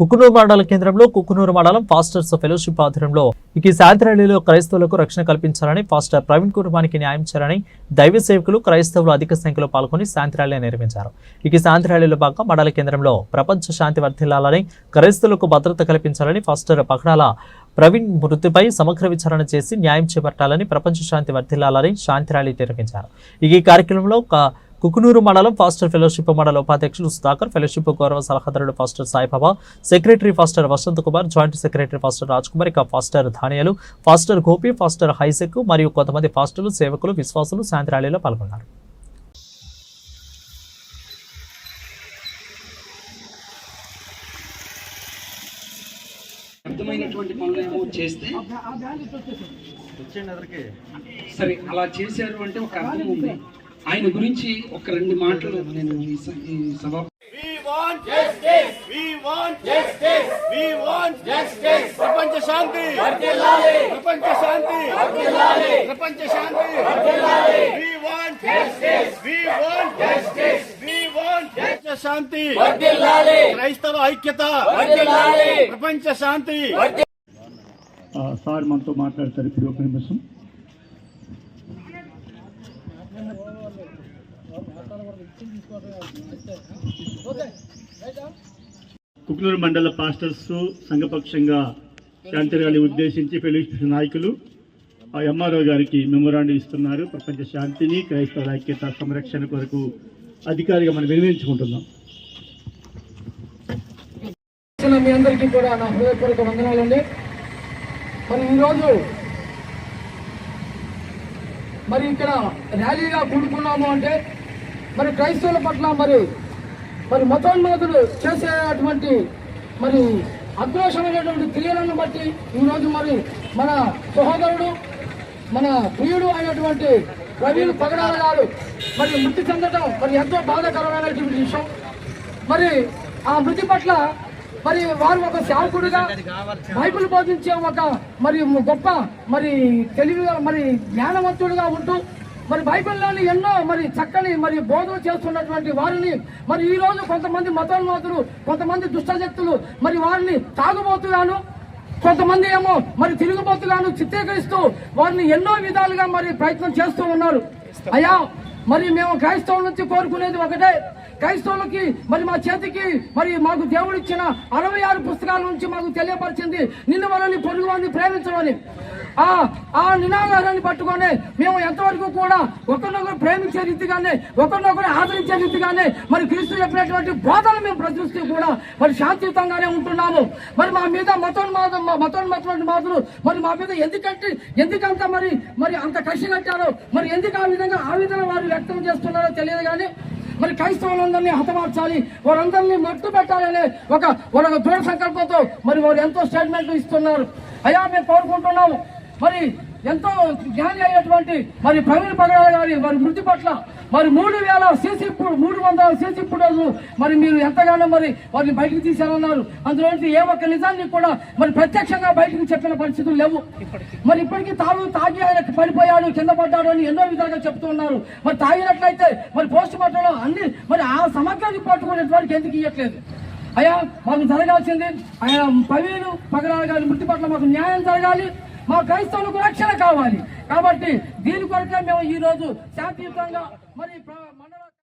కుకునూరు మండల కేంద్రంలో కుకునూరు మండలం ఫాస్టర్స్ ఫెలోషిప్ ఆధ్వర్యంలో ఈ శాంతిరాలీలో క్రైస్తవులకు రక్షణ కల్పించాలని ఫాస్టర్ ప్రవీణ్ కుటుంబానికి న్యాయం చేయాలని దైవ సేవకులు క్రైస్తవులు అధిక సంఖ్యలో పాల్గొని శాంతి ర్యాలీ నిర్వహించారు. ఈ శాంతి ర్యాలీలో భాగంగా మండల కేంద్రంలో ప్రపంచ శాంతి వర్ధిల్లాలని క్రైస్తవులకు భద్రత కల్పించాలని ఫాస్టర్ పకడాల ప్రవీణ్ మృతిపై సమగ్ర విచారణ చేసి న్యాయం చేపట్టాలని ప్రపంచ శాంతి వర్ధిల్లాలని శాంతి ర్యాలీ నిర్వహించారు. ఈ కార్యక్రమంలో కుకునూరు మండలం ఫాస్టర్ ఫెలోషిప్ మండల ఉపాధ్యక్షులు సుధాకర్ ఫెలోషిప్ గౌరవ సలహాదారుడు pastor Saibaba secretary pastor Vasanth Kumar joint secretary pastor Raj Kumar ఇక ఫాస్టర్ ధాన్యాలు ఫాస్టర్ గోపి ఫాస్టర్ హైసెక్ మరియు కొంతమంది ఫాస్టర్లు సేవకులు విశ్వాసులు శాంతి ర్యాలీలో పాల్గొన్నారు. అర్థమైనటువంటి పనులు ఏమో చేస్తే సరే అలా చేశారు అంటే ఒక అర్థం ఉంది. ఆయన గురించి ఒక రెండు మాటలు నేను ఈ సభ We want justice. We want justice. We want justice. ప్రపంచ శాంతి. ప్రపంచ శాంతి. ప్రపంచ శాంతి. We want justice. We want justice. We want ప్రపంచ శాంతి. క్రైస్తవ ఐక్యత. ప్రపంచ శాంతి. ఆ, సార్ మనతో మాట్లాడతారు ఇప్పుడు ఒక నిమిషం. కుక్నూరు మండల పాస్టర్స్ సంఘపక్షంగా శాంతి ర్యాలీ ఉద్దేశించి ఫెలోషిప్ నాయకులు ఆ ఎంఆర్ఓ గారికి మెమోరాండం ఇస్తున్నారు. ప్రపంచ శాంతిని క్రైస్తవ ఐక్యత సంరక్షణ కొరకు అధికారిగా మనం వినియోగించుకుంటున్నాం. మీ అందరికీ కూడా నా హృదయపూర్వక వందనాలండి. మరి ఈరోజు మరి ఇక్కడ ర్యాలీగా కూడుకున్నాము అంటే మరి క్రైస్తవుల పట్ల మరి మరి మతోన్మాదులు చేసేటువంటి మరి అక్రోషమైనటువంటి క్రియలను బట్టి ఈరోజు మరి మన సహోదరుడు మన ప్రియుడు అయినటువంటి ప్రవీణ్ పగడాల గారు మరి మృతి చెందడం మరి ఎంతో బాధాకరమైనటువంటి విషయం. మరి ఆ మృతి పట్ల మరి వారు ఒక సేవకుడిగా బైబిల్ బోధించే ఒక మరి గొప్ప మరి తెలివిగా మరి జ్ఞానవంతుడిగా ఉంటూ మరి బైబిల్లోని ఎన్నో మరి చక్కని మరి బోధన చేస్తున్నటువంటి వారిని మరి ఈ రోజు కొంతమంది మతోన్మాతులు కొంతమంది దుష్టశక్తులు మరి వారిని తాగుబోతుగాను కొంతమంది ఏమో మరి తిరుగుబోతుగాను చిత్రీకరిస్తూ వారిని ఎన్నో విధాలుగా మరి ప్రయత్నం చేస్తూ ఉన్నారు. అయ్యా మరి మేము క్రైస్తవుల నుంచి కోరుకునేది ఒకటే. క్రైస్తవులకి మరి మా చేతికి మరి మాకు దేవుడు ఇచ్చిన అరవై ఆరు పుస్తకాల నుంచి మాకు తెలియపరిచింది నిన్ను మనల్ని పొరుగు వారిని ప్రేమించమని. ఆ ఆ నినాదాన్ని పట్టుకొని మేము ఎంతవరకు కూడా ఒకరినొకరు ప్రేమించే రీతిగానే ఒకరినొకరు ఆదరించే రీతిగానే మరి క్రీస్తు చెప్పినటువంటి బోధలు మేము ప్రచురిస్తూ కూడా మరి శాంతియుతంగానే ఉంటున్నాము. మరి మా మీద మతోన్మాద మతోన్మతమైన మాటలు మరి మా మీద ఎందుకంటే ఎందుకంత మరి మరి అంత కసి కట్టారో మరి ఎందుకు ఆ విధంగా ఆ విధంగా వారు వ్యక్తం చేస్తున్నారో తెలియదు కానీ మరి క్రైస్తవులందరినీ హతమార్చాలి వారందరినీ మట్టు పెట్టాలనే ఒక వారి దృఢ సంకల్పంతో మరి వారు ఎంతో స్టేట్మెంట్లు ఇస్తున్నారు. అయ్యా మేము కోరుకుంటున్నాము. మరి ఎంతో జ్ఞాని అయినటువంటి మరి ప్రవీణ్ పగడాల గారి వారి మృతి పట్ల మరి మూడు వేల సీసీ మూడు వందల సీసీ ఫుటేజ్ మరి మీరు ఎంతగానో మరి వారిని బయటకు తీశారన్నారు. అందులో ఏ ఒక్క నిజాన్ని కూడా మరి ప్రత్యక్షంగా బయటకు చెప్పిన పరిస్థితులు లేవు. మరి ఇప్పటికీ తాను తాగి ఆయన పడిపోయాడు కింద పడ్డాడు అని ఎన్నో విధాలుగా చెప్తూ ఉన్నారు. మరి తాగినట్లయితే మరి పోస్ట్ మార్టంలో అన్ని మరి ఆ సమగ్ర రిపోర్ట్ కూడా ఇంతవరకు ఎందుకు ఇవ్వట్లేదు అయ్యా మాకు జరగాల్సింది ఆయన పవీలు పగడాల గారి మృతి పట్ల మాకు న్యాయం జరగాలి. మా క్రైస్తవులకు రక్షణ కావాలి. కాబట్టి దీని కొరకే మేము ఈ రోజు శాంతియుతంగా మరి మన